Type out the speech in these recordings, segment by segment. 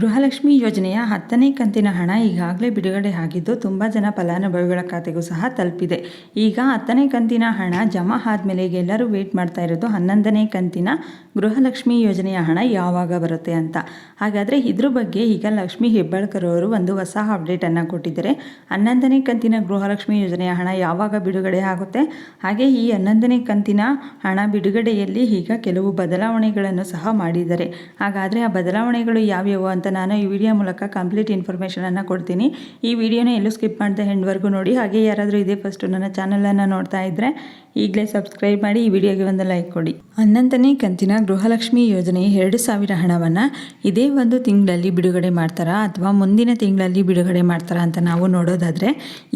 ಗೃಹಲಕ್ಷ್ಮಿ ಯೋಜನೆಯ ಹತ್ತನೇ ಕಂತಿನ ಹಣ ಈಗಾಗಲೇ ಬಿಡುಗಡೆ ಆಗಿದ್ದು ತುಂಬ ಜನ ಫಲಾನುಭವಿಗಳ ಖಾತೆಗೂ ಸಹ ತಲುಪಿದೆ. ಈಗ ಹತ್ತನೇ ಕಂತಿನ ಹಣ ಜಮಾ ಆದಮೇಲೆ ಎಲ್ಲರೂ ವೇಟ್ ಮಾಡ್ತಾ ಇರೋದು ಹನ್ನೊಂದನೇ ಕಂತಿನ ಗೃಹಲಕ್ಷ್ಮಿ ಯೋಜನೆಯ ಹಣ ಯಾವಾಗ ಬರುತ್ತೆ ಅಂತ. ಹಾಗಾದರೆ ಇದ್ರ ಬಗ್ಗೆ ಈಗ ಲಕ್ಷ್ಮಿ ಹೆಬ್ಬಾಳ್ಕರ್ ಅವರು ಒಂದು ಹೊಸ ಅಪ್ಡೇಟನ್ನು ಕೊಟ್ಟಿದ್ದಾರೆ. ಹನ್ನೊಂದನೇ ಕಂತಿನ ಗೃಹಲಕ್ಷ್ಮಿ ಯೋಜನೆಯ ಹಣ ಯಾವಾಗ ಬಿಡುಗಡೆ ಆಗುತ್ತೆ? ಹಾಗೆ ಈ ಹನ್ನೊಂದನೇ ಕಂತಿನ ಹಣ ಬಿಡುಗಡೆಯಲ್ಲಿ ಈಗ ಕೆಲವು ಬದಲಾವಣೆಗಳನ್ನು ಸಹ ಮಾಡಿದ್ದಾರೆ. ಹಾಗಾದರೆ ಆ ಬದಲಾವಣೆಗಳು ಯಾವ್ಯಾವು ಅಂತ ನಾನು ಈ ವಿಡಿಯೋ ಮೂಲಕ ಕಂಪ್ಲೀಟ್ ಇನ್ಫಾರ್ಮೇಷನನ್ನು ಕೊಡ್ತೀನಿ. ಈ ವಿಡಿಯೋನ ಎಲ್ಲೂ ಸ್ಕಿಪ್ ಮಾಡಿದೆ ಹೆಂಡ್ವರೆಗೂ ನೋಡಿ. ಹಾಗೆ ಯಾರಾದರೂ ಇದೇ ಫಸ್ಟು ನನ್ನ ಚಾನಲನ್ನು ನೋಡ್ತಾ ಇದ್ದರೆ ಈಗಲೇ ಸಬ್ಸ್ಕ್ರೈಬ್ ಮಾಡಿ ಈ ವಿಡಿಯೋಗೆ ಒಂದು ಲೈಕ್ ಕೊಡಿ. ಹನ್ನೊಂದನೇ ಕಂತಿನ ಗೃಹಲಕ್ಷ್ಮಿ ಯೋಜನೆ ಎರಡು ಸಾವಿರ ಹಣವನ್ನು ಇದೇ ಒಂದು ತಿಂಗಳಲ್ಲಿ ಬಿಡುಗಡೆ ಮಾಡ್ತಾರಾ ಅಥವಾ ಮುಂದಿನ ತಿಂಗಳಲ್ಲಿ ಬಿಡುಗಡೆ ಮಾಡ್ತಾರಾ ಅಂತ ನಾವು ನೋಡೋದಾದರೆ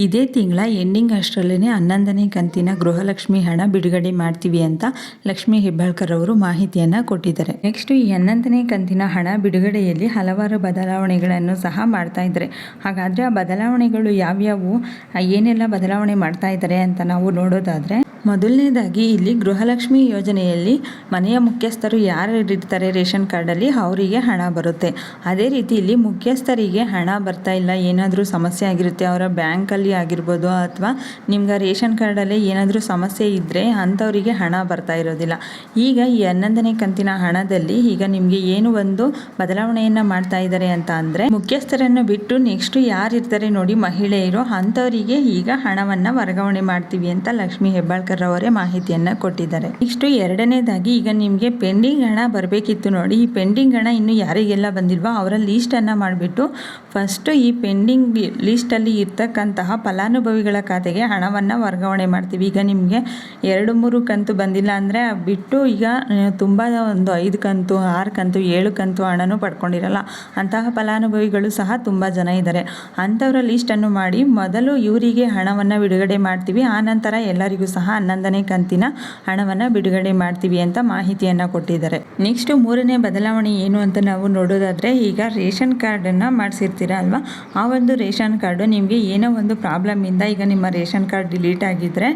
ಇದೇ ತಿಂಗಳ ಎಂಡಿಂಗ್ ಅಷ್ಟರಲ್ಲೇ ಹನ್ನೊಂದನೇ ಕಂತಿನ ಗೃಹಲಕ್ಷ್ಮಿ ಹಣ ಬಿಡುಗಡೆ ಮಾಡ್ತೀವಿ ಅಂತ ಲಕ್ಷ್ಮಿ ಹೆಬ್ಬಾಳ್ಕರ್ ಅವರು ಮಾಹಿತಿಯನ್ನು ಕೊಟ್ಟಿದ್ದಾರೆ. ನೆಕ್ಸ್ಟ್ ಈ ಹನ್ನೊಂದನೇ ಕಂತಿನ ಹಣ ಬಿಡುಗಡೆಯಲ್ಲಿ ಹಲವಾರು ಬದಲಾವಣೆಗಳನ್ನು ಸಹ ಮಾಡ್ತಾ ಇದ್ದಾರೆ. ಹಾಗಾದರೆ ಆ ಬದಲಾವಣೆಗಳು ಯಾವ್ಯಾವು? ಏನೆಲ್ಲ ಬದಲಾವಣೆ ಮಾಡ್ತಾ ಇದ್ದಾರೆ ಅಂತ ನಾವು ನೋಡೋದಾದರೆ ಮೊದಲನೇದಾಗಿ ಇಲ್ಲಿ ಗೃಹಲಕ್ಷ್ಮಿ ಯೋಜನೆಯಲ್ಲಿ ಮನೆಯ ಮುಖ್ಯಸ್ಥರು ಯಾರು ಇರ್ತಾರೆ ರೇಷನ್ ಕಾರ್ಡಲ್ಲಿ ಅವರಿಗೆ ಹಣ ಬರುತ್ತೆ. ಅದೇ ರೀತಿ ಇಲ್ಲಿ ಮುಖ್ಯಸ್ಥರಿಗೆ ಹಣ ಬರ್ತಾ ಇಲ್ಲ, ಏನಾದರೂ ಸಮಸ್ಯೆ ಆಗಿರುತ್ತೆ, ಅವರ ಬ್ಯಾಂಕಲ್ಲಿ ಆಗಿರ್ಬೋದು ಅಥವಾ ನಿಮ್ಗೆ ರೇಷನ್ ಕಾರ್ಡಲ್ಲಿ ಏನಾದರೂ ಸಮಸ್ಯೆ ಇದ್ದರೆ ಅಂಥವರಿಗೆ ಹಣ ಬರ್ತಾ ಇರೋದಿಲ್ಲ. ಈಗ ಈ ಹನ್ನೊಂದನೇ ಕಂತಿನ ಹಣದಲ್ಲಿ ಈಗ ನಿಮಗೆ ಏನು ಒಂದು ಬದಲಾವಣೆಯನ್ನು ಮಾಡ್ತಾ ಇದ್ದಾರೆ ಅಂತ ಅಂದರೆ, ಮುಖ್ಯಸ್ಥರನ್ನು ಬಿಟ್ಟು ನೆಕ್ಸ್ಟ್ ಯಾರು ಇರ್ತಾರೆ ನೋಡಿ ಮಹಿಳೆಯರು, ಅಂಥವರಿಗೆ ಈಗ ಹಣವನ್ನು ವರ್ಗಾವಣೆ ಮಾಡ್ತೀವಿ ಅಂತ ಲಕ್ಷ್ಮಿ ಹೆಬ್ಬಾಳ್ಕರ್ ಅವರೇ ಮಾಹಿತಿಯನ್ನು ಕೊಟ್ಟಿದ್ದಾರೆ. ನೆಕ್ಸ್ಟ್ ಎರಡನೇದಾಗಿ ಈಗ ನಿಮಗೆ ಪೆಂಡಿಂಗ್ ಹಣ ಬರಬೇಕಿತ್ತು ನೋಡಿ, ಈ ಪೆಂಡಿಂಗ್ ಹಣ ಇನ್ನು ಯಾರಿಗೆಲ್ಲ ಬಂದಿಲ್ವೋ ಅವರ ಲೀಸ್ಟನ್ನು ಮಾಡಿಬಿಟ್ಟು ಫಸ್ಟ್ ಈ ಪೆಂಡಿಂಗ್ ಲೀಸ್ಟಲ್ಲಿ ಇರ್ತಕ್ಕಂತಹ ಫಲಾನುಭವಿಗಳ ಖಾತೆಗೆ ಹಣವನ್ನು ವರ್ಗಾವಣೆ ಮಾಡ್ತೀವಿ. ಈಗ ನಿಮಗೆ ಎರಡು ಮೂರು ಕಂತು ಬಂದಿಲ್ಲ ಅಂದರೆ ಬಿಟ್ಟು ಈಗ ತುಂಬ ಒಂದು ಐದು ಕಂತು, ಆರು ಕಂತು, ಏಳು ಕಂತು ಹಣನೂ ಪಡ್ಕೊಂಡಿರಲ್ಲ. ಅಂತಹ ಫಲಾನುಭವಿಗಳು ಸಹ ತುಂಬ ಜನ ಇದ್ದಾರೆ. ಅಂಥವರ ಲೀಸ್ಟನ್ನು ಮಾಡಿ ಮೊದಲು ಇವರಿಗೆ ಹಣವನ್ನು ಬಿಡುಗಡೆ ಮಾಡ್ತೀವಿ. ಆನಂತರ ಎಲ್ಲರಿಗೂ ಸಹ ಹನ್ನೊಂದನೇ ಕಂತಿನ ಹಣವನ್ನು ಬಿಡುಗಡೆ ಮಾಡ್ತೀವಿ ಅಂತ ಮಾಹಿತಿಯನ್ನು ಕೊಟ್ಟಿದ್ದಾರೆ. ನೆಕ್ಸ್ಟ್ ಮೂರನೇ ಬದಲಾವಣೆ ಏನು ಅಂತ ನಾವು ನೋಡೋದಾದರೆ, ಈಗ ರೇಷನ್ ಕಾರ್ಡನ್ನು ಮಾಡಿಸಿರ್ತೀರ ಅಲ್ವಾ? ಆ ಒಂದು ರೇಷನ್ ಕಾರ್ಡು ನಿಮಗೆ ಏನೋ ಒಂದು ಪ್ರಾಬ್ಲಮಿಂದ ಈಗ ನಿಮ್ಮ ರೇಷನ್ ಕಾರ್ಡ್ ಡಿಲೀಟ್ ಆಗಿದ್ದರೆ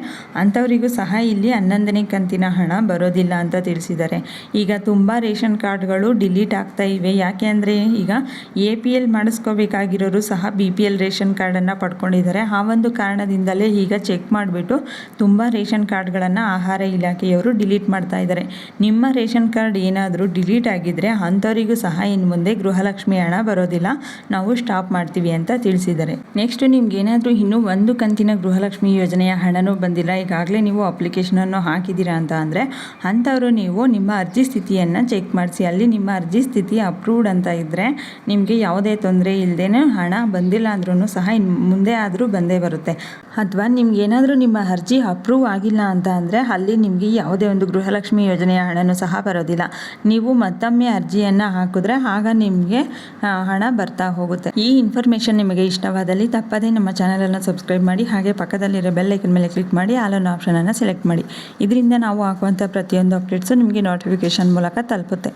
ಅಂಥವರಿಗೂ ಸಹ ಇಲ್ಲಿ ಹನ್ನೊಂದನೇ ಕಂತಿನ ಹಣ ಬರೋದಿಲ್ಲ ಅಂತ ತಿಳಿಸಿದ್ದಾರೆ. ಈಗ ತುಂಬ ರೇಷನ್ ಕಾರ್ಡ್ಗಳು ಡಿಲೀಟ್ ಆಗ್ತಾ ಇವೆ. ಯಾಕೆ ಅಂದರೆ ಈಗ ಎ ಪಿ ಎಲ್ ಮಾಡಿಸ್ಕೋಬೇಕಾಗಿರೋರು ಸಹ ಬಿ ಪಿ ಎಲ್ ರೇಷನ್ ಕಾರ್ಡನ್ನು ಪಡ್ಕೊಂಡಿದ್ದಾರೆ. ಆ ಒಂದು ಕಾರಣದಿಂದಲೇ ಈಗ ಚೆಕ್ ಮಾಡಿಬಿಟ್ಟು ತುಂಬ ರೇಷನ್ ಕಾರ್ಡ್ಗಳನ್ನು ಆಹಾರ ಇಲಾಖೆಯವರು ಡಿಲೀಟ್ ಮಾಡ್ತಾ ಇದ್ದಾರೆ. ನಿಮ್ಮ ರೇಷನ್ ಕಾರ್ಡ್ ಏನಾದರೂ ಡಿಲೀಟ್ ಆಗಿದ್ದರೆ ಅಂಥವರಿಗೂ ಸಹ ಇನ್ನು ಮುಂದೆ ಗೃಹಲಕ್ಷ್ಮಿ ಹಣ ಬರೋದಿಲ್ಲ. ನಾವು ಸ್ಟಾಪ್ ಮಾಡ್ತೀವಿ ಅಂತ ತಿಳಿಸಿದ್ದಾರೆ. ನೆಕ್ಸ್ಟ್ ನಿಮ್ಗೆ ಏನಾದರೂ ಇನ್ನೂ ಒಂದು ಕಂತಿನ ಗೃಹಲಕ್ಷ್ಮಿ ಯೋಜನೆಯ ಹಣನೂ ಬಂದಿಲ್ಲ. ಈಗಾಗಲೇ ನೀವು ಅಪ್ಲಿಕೇಶನನ್ನು ಹಾಕಿದ್ದೀರಾ ಅಂತ ಅಂದರೆ ಅಂಥವರು ನೀವು ನಿಮ್ಮ ಅರ್ಜಿ ಸ್ಥಿತಿಯನ್ನು ಚೆಕ್ ಮಾಡಿಸಿ. ಅಲ್ಲಿ ನಿಮ್ಮ ಅರ್ಜಿ ಸ್ಥಿತಿ ಅಪ್ರೂವ್ಡ್ ಅಂತ ಇದ್ದರೆ ನಿಮಗೆ ಯಾವುದೇ ತೊಂದರೆ ಇಲ್ಲದೇ ಹಣ ಬಂದಿಲ್ಲ ಅಂದ್ರೂ ಸಹ ಇನ್ನು ಮುಂದೆ ಆದರೂ ಬಂದೇ ಬರುತ್ತೆ. ಅಥವಾ ನಿಮ್ಗೆ ಏನಾದರೂ ನಿಮ್ಮ ಅರ್ಜಿ ಅಪ್ರೂವ್ ಆಗಿಲ್ಲ ಅಂತ ಅಂದರೆ ಅಲ್ಲಿ ನಿಮಗೆ ಯಾವುದೇ ಒಂದು ಗೃಹಲಕ್ಷ್ಮಿ ಯೋಜನೆಯ ಹಣನೂ ಸಹ ಬರೋದಿಲ್ಲ. ನೀವು ಮತ್ತೊಮ್ಮೆ ಅರ್ಜಿಯನ್ನು ಹಾಕಿದ್ರೆ ಆಗ ನಿಮಗೆ ಹಣ ಬರ್ತಾ ಹೋಗುತ್ತೆ. ಈ ಇನ್ಫಾರ್ಮೇಷನ್ ನಿಮಗೆ ಇಷ್ಟವಾದಲ್ಲಿ ತಪ್ಪದೇ ನಮ್ಮ ಚಾನಲನ್ನು ಸಬ್ಸ್ಕ್ರೈಬ್ ಮಾಡಿ, ಹಾಗೆ ಪಕ್ಕದಲ್ಲಿರೋ ಬೆಲ್ ಐಕನ್ ಮೇಲೆ ಕ್ಲಿಕ್ ಮಾಡಿ ಆಲೋನ್ ಆಪ್ಷನನ್ನು ಸೆಲೆಕ್ಟ್ ಮಾಡಿ. ಇದರಿಂದ ನಾವು ಹಾಕುವಂಥ ಪ್ರತಿಯೊಂದು ಅಪ್ಡೇಟ್ಸು ನಿಮಗೆ ನೋಟಿಫಿಕೇಷನ್ ಮೂಲಕ ತಲುಪುತ್ತೆ.